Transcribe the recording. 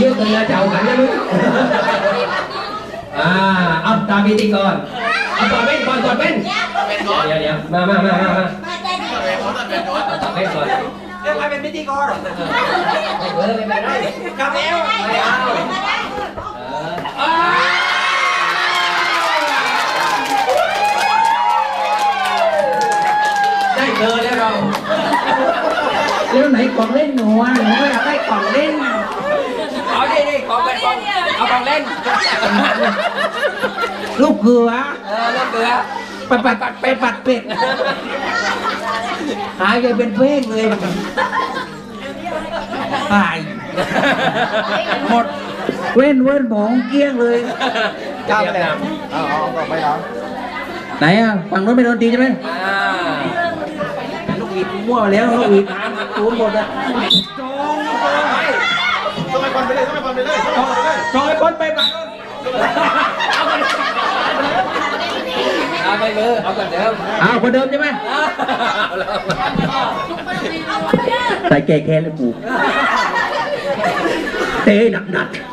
เยอะกันแล้วจะเอากันใช่ไหมอ่าเอาตามพิธีกรเอาก่อนเป็นก่อนก่อนเป็นเดี๋ยวเดี๋ยวมามามามามาต่อเป็นก่อนเรื่องใครเป็นพิธีกรเออไม่เป็นไรกลับแล้วไม่เอาเออได้เบอร์แล้วเราแล้วไหนกล่องเล่นหนูอะหนูไม่อยากได้กล่องเล่น เอาดิดิของเป็น ของเอาของเล่น ลูกเขือเออเล่นเกลือปัดปัดปัดเป็ดปัดเป็ด หายไปเป็นเพลงเลยหาย หมด เว้นเว้นหมองเกลี้ยงเลยจ้าไปเลยเอาเอาเอาไปเอาไหนอะฝั่งโน้นไม่โดนตีใช่ไหมอ่าลูกอีกมั่วแล้วลูกอีกตูนหมดอะ เอาไปเบอร์เอากันเดิมอ้าคนเดิมใช่ไหมใส่แก่แค้นเลยปู่เตะหนักหนักๆ